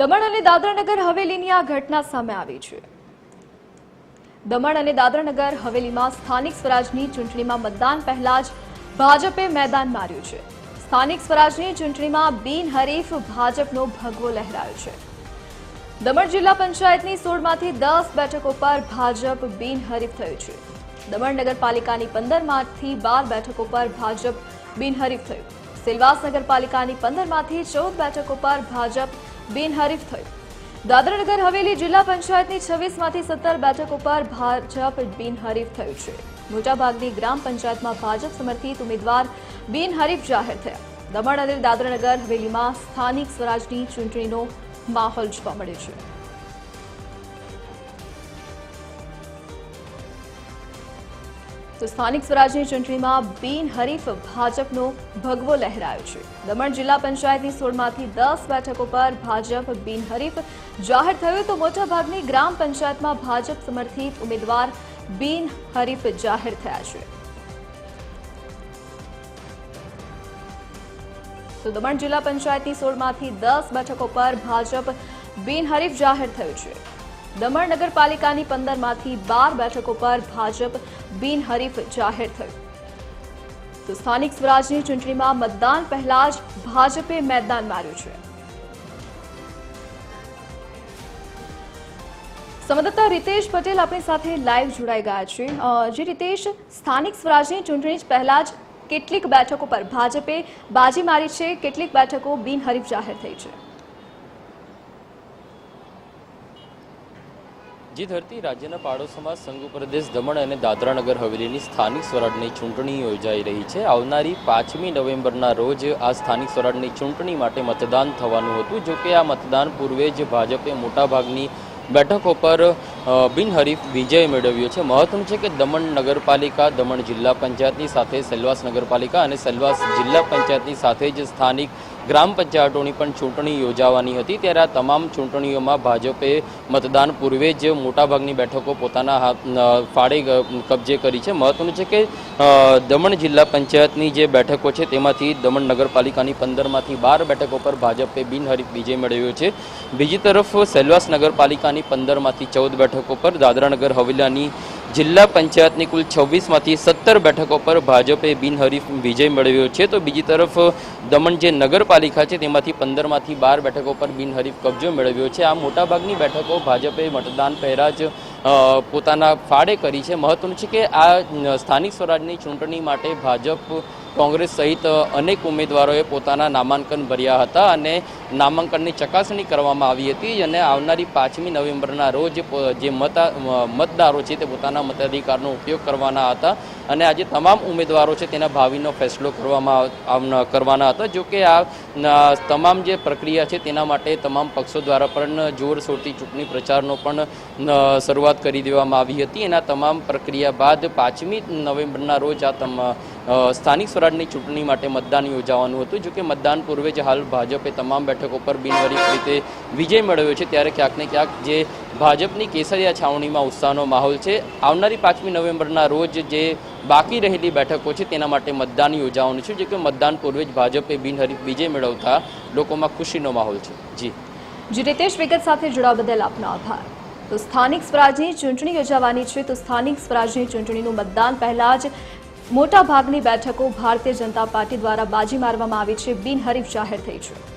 દમણ અને દાદરાનગર હવેલીની આ ઘટના સામે આવી છે. દમણ અને દાદરાનગર હવેલીમાં સ્થાનિક સ્વરાજની ચૂંટણીમાં મતદાન પહેલા જ ભાજપે મેદાન માર્યું છે. સ્થાનિક સ્વરાજની ચૂંટણીમાં બિનહરીફ ભાજપનો ભગવો લહેરાયો છે. દમણ જિલ્લા પંચાયતની સોળમાંથી દસ બેઠકો પર ભાજપ બિનહરીફ થયું છે. દમણ નગરપાલિકાની પંદરમાંથી બાર બેઠકો પર ભાજપ બિનહરીફ થયું. સિલવાસ નગરપાલિકાની પંદરમાંથી ચૌદ બેઠકો પર ભાજપ બિનહરીફ થયું. દાદરાનગર હવેલી જિલ્લા પંચાયતની છવ્વીસમાંથી સત્તર બેઠકો પર ભાજપ બિનહરીફ થયું છે. મોટાભાગની ગ્રામ પંચાયતમાં ભાજપ સમર્થિત ઉમેદવાર બિનહરીફ જાહેર થયા. દમણ અને દાદરાનગર હવેલીમાં સ્થાનિક સ્વરાજની ચૂંટણીનો માહોલ જોવા મળ્યો છે. તો સ્થાનિક સ્વરાજની ચૂંટણીમાં બિનહરીફ ભાજપનો ભગવો લહેરાયો છે. દમણ જિલ્લા પંચાયતની સોળમાંથી દસ બેઠકો પર ભાજપ બિનહરીફ. જાહેર થયું તો મોટાભાગની ગ્રામ પંચાયતમાં ભાજપ સમર્થિત ઉમેદવાર બિનહરીફ જાહેર થયા છે. તો દમણ જિલ્લા પંચાયતની સોળમાંથી દસ બેઠકો પર ભાજપ બિનહરીફ જાહેર થયું છે. દમણ નગરપાલિકાની પંદરમાંથી બાર બેઠકો પર ભાજપ બિનહરીફ જાહેર થયું. તો સ્થાનિક સ્વરાજની ચૂંટણીમાં મતદાન પહેલા જ ભાજપે મેદાન માર્યું છે. સંવાદદાતા રીતેશ પટેલ આપણી સાથે લાઈવ જોડાઈ ગયા છે. જે રીતેશ, સ્થાનિક સ્વરાજની ચૂંટણી પહેલા જ કેટલીક બેઠકો પર ભાજપે બાજી મારી છે, કેટલીક બેઠકો બિનહરીફ જાહેર થઈ છે. જે ધરતી, રાજ્યના પાડોશમાં સંઘ પ્રદેશ દમણ અને દાદરાનગર હવેલીની સ્થાનિક સ્વરાજની ચૂંટણી યોજાઈ રહી છે. આવનારી પાંચમી નવેમ્બરના રોજ આ સ્થાનિક સ્વરાજની ચૂંટણી માટે મતદાન થવાનું હતું. જો કે આ મતદાન પૂર્વે જ ભાજપે મોટાભાગની બેઠકો પર બિનહરીફ વિજય મેળવ્યો છે. મહત્વનું છે કે દમણ નગરપાલિકા, દમણ જિલ્લા પંચાયતની સાથે, સેલવાસ નગરપાલિકા અને સેલવાસ જિલ્લા પંચાયતની સાથે જ સ્થાનિક ગ્રામ પંચાયતોની પણ ચૂંટણી યોજાવાની હતી. ત્યારે આ તમામ ચૂંટણીઓમાં ભાજપે મતદાન પૂર્વે જ મોટાભાગની બેઠકો પોતાના ફાળે કબજે કરી છે. મહત્વનું છે કે દમણ જિલ્લા પંચાયતની જે બેઠકો છે તેમાંથી દમણ નગરપાલિકાની પંદરમાંથી બાર બેઠકો પર ભાજપે બિનહરીફ વિજય મેળવ્યો છે. બીજી તરફ સેલવાસ નગરપાલિકાની પંદરમાંથી ચૌદ બેઠકો પર દાદરાનગર હવેલાની જિલ્લા પંચાયતની કુલ છવ્વીસમાંથી સત્તર બેઠકો પર ભાજપે બિનહરીફ વિજય મેળવ્યો છે. તો બીજી તરફ, દમણ જે નગરપાલિકા છે, તેમાંથી પંદરમાંથી બાર બેઠકો પર બિનહરીફ કબજો મેળવ્યો છે. આ મોટાભાગની બેઠકો ભાજપે મતદાન પહેલાં જ પોતાના ફાળે કરી છે. મહત્વનું છે કે આ સ્થાનિક સ્વરાજની ચૂંટણી માટે ભાજપ કોંગ્રેસ સહિત અનેક ઉમેદવારોએ પોતાના નામાંકન ભર્યા હતા અને નામાંકનની ચકાસણી કરવામાં આવી હતી અને આવનારી પાંચમી નવેમ્બરના રોજ જે મતા મતદારો છે તે પોતાના મતાધિકારનો ઉપયોગ કરવાના હતા અને આજે તમામ ઉમેદવારો છે તેના ભાવિનો ફેસલો કરવામાં કરવાના હતા. જો કે આ તમામ જે પ્રક્રિયા છે તેના માટે તમામ પક્ષો દ્વારા પણ જોરશોરથી ચૂંટણી પ્રચારનો પણ શરૂઆત કરી દેવામાં આવી હતી. એના તમામ પ્રક્રિયા બાદ પાંચમી નવેમ્બરના રોજ આ તમ અ, સ્થાનિક સ્વરાજની ચૂંટણી માટે મતદાન યોજાવાનું હતું જો કે મતદાન પૂર્વે જ હાલ ભાજપે તમામ બેઠકો પર બિનહરીફ રીતે વિજય મેળવ્યો છે, ત્યારે ક્યાંક ને ક્યાંક જે ભાજપની કેસરિયા છાવણીમાં ઉત્સાહનો માહોલ છે. આવનારી પાંચમી નવેમ્બરના રોજ જે બાકી રહેલી બેઠકો છે, તેના માટે મતદાન યોજાવાનું છે જો કે મતદાન પૂર્વે જ ભાજપે બિનહરીફ વિજય મેળવતા લોકોમાં ખુશીનો માહોલ છે. જી. જી, રીતેશ વિગત સાથે જોડાવા બદલ આપનો આભાર. તો સ્થાનિક સ્વરાજની ચૂંટણી યોજાવાની છે, તો સ્થાનિક સ્વરાજની ચૂંટણીનું મતદાન પહેલા જ મોટા ભાગની બેઠકો ભારતીય જનતા પાર્ટી દ્વારા બાજી મારવામાં આવી છે. બિનહરીફ જાહેર થઈ છે.